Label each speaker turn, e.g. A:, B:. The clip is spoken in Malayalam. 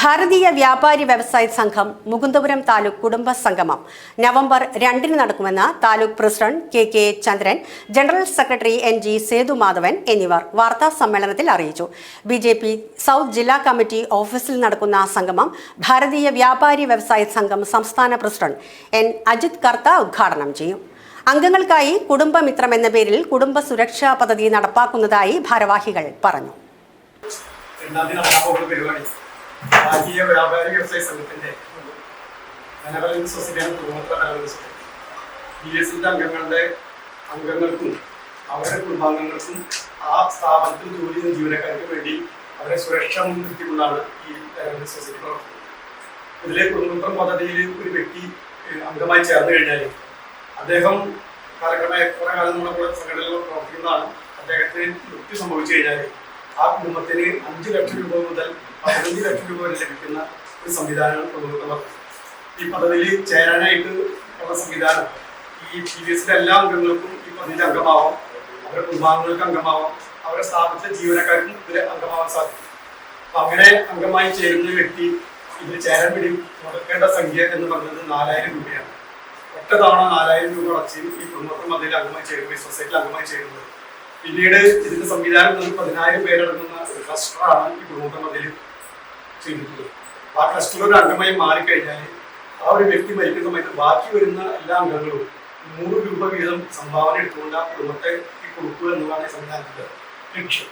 A: ഭാരതീയ വ്യാപാരി വ്യവസായ സംഘം മുകുന്ദപുരം താലൂക്ക് കുടുംബ സംഗമം. നവംബർ രണ്ടിന് നടക്കുമെന്ന് taluk president K K Chandran general secretary N G Sethu Madhavan എന്നിവർ വാർത്താ സമ്മേളനത്തിൽ അറിയിച്ചു. ബി ജെ പി സൗത്ത് ജില്ലാ കമ്മിറ്റി ഓഫീസിൽ നടക്കുന്ന സംഗമം ഭാരതീയ വ്യാപാരി വ്യവസായ സംഘം സംസ്ഥാന പ്രസിഡന്റ് എൻ അജിത് കർത്ത ഉദ്ഘാടനം ചെയ്യും. അംഗങ്ങൾക്കായി കുടുംബമിത്രം എന്ന പേരിൽ കുടുംബ സുരക്ഷാ പദ്ധതി നടപ്പാക്കുന്നതായി ഭാരവാഹികൾ പറഞ്ഞു.
B: ഭാരതീയ വ്യാപാരി വ്യവസായ സംഘത്തിന്റെ സൊസൈറ്റിയാണ് അംഗങ്ങളുടെ അംഗങ്ങൾക്കും അവരുടെ കുടുംബാംഗങ്ങൾക്കും ആ സ്ഥാപനത്തിൽ ജോലി ചെയ്യുന്ന ജീവനക്കാർക്ക് വേണ്ടി അവരെ സുരക്ഷ മുൻനിർത്തിക്കൊണ്ടാണ് ഈ ധനബലൻ സൊസൈറ്റി പ്രവർത്തിക്കുന്നത്. ഇതിലെ കുടുംബത്വം പദ്ധതിയിൽ ഒരു വ്യക്തി അംഗമായി ചേർന്ന് കഴിഞ്ഞാൽ അദ്ദേഹം കാലക്രമേ കുറെ കാലം നമ്മുടെ കൂടെ സംഘടനയിൽ പ്രവർത്തിക്കുന്നതാണ്. അദ്ദേഹത്തിന് മൃത്യു സംഭവിച്ചു കഴിഞ്ഞാൽ ആ കുടുംബത്തിന് അഞ്ച് ലക്ഷം രൂപ മുതൽ പതിനഞ്ച് ലക്ഷം രൂപ വരെ ലഭിക്കുന്ന ഒരു സംവിധാനമാണ് കുടുംബത്വ ഈ പദ്ധതിയിൽ ചേരാനായിട്ട് ഉള്ള സംവിധാനം ഈ പി വി എസിന്റെ എല്ലാ അംഗങ്ങൾക്കും ഈ പദ്ധതിയിൽ അംഗമാവാം അവരുടെ കുടുംബാംഗങ്ങൾക്ക് അംഗമാവാം അവരുടെ സ്ഥാപനത്തിലെ ജീവനക്കാർക്കും ഇതിൽ അംഗമാവാൻ സാധിക്കും. അപ്പൊ അങ്ങനെ അംഗമായി ചേരുന്ന വ്യക്തി ഇതിൽ ചേരാൻ വേണ്ടി മുടക്കേണ്ട സംഖ്യ എന്ന് പറഞ്ഞത് നാലായിരം രൂപയാണ്. ഒറ്റ തവണ നാലായിരം രൂപ അടച്ച് ഈ കുടുംബത്തിൽ അംഗമായി ഈ സൊസൈറ്റിയിൽ അംഗമായി ചേരുന്നത് പിന്നീട് ഇതിന്റെ സംവിധാനം തന്നെ പതിനായിരം പേരടങ്ങുന്ന ക്ലസ്റ്ററാണ് ഈ കുടുംബ മതിൽ ചെയ്തിട്ടുള്ളത്. ആ ക്ലസ്റ്ററിൽ ഒരു അംഗമായി മാറിക്കഴിഞ്ഞാൽ ആ ഒരു വ്യക്തി മരിക്കുന്ന സമയത്ത് ബാക്കി വരുന്ന എല്ലാ അംഗങ്ങളും നൂറ് രൂപ വീതം സംഭാവന എടുത്തുകൊണ്ട് ആ കുടുംബത്തെ കൊടുക്കുക എന്നതാണ് ഈ സംവിധാനത്തിന്റെ ലക്ഷ്യം.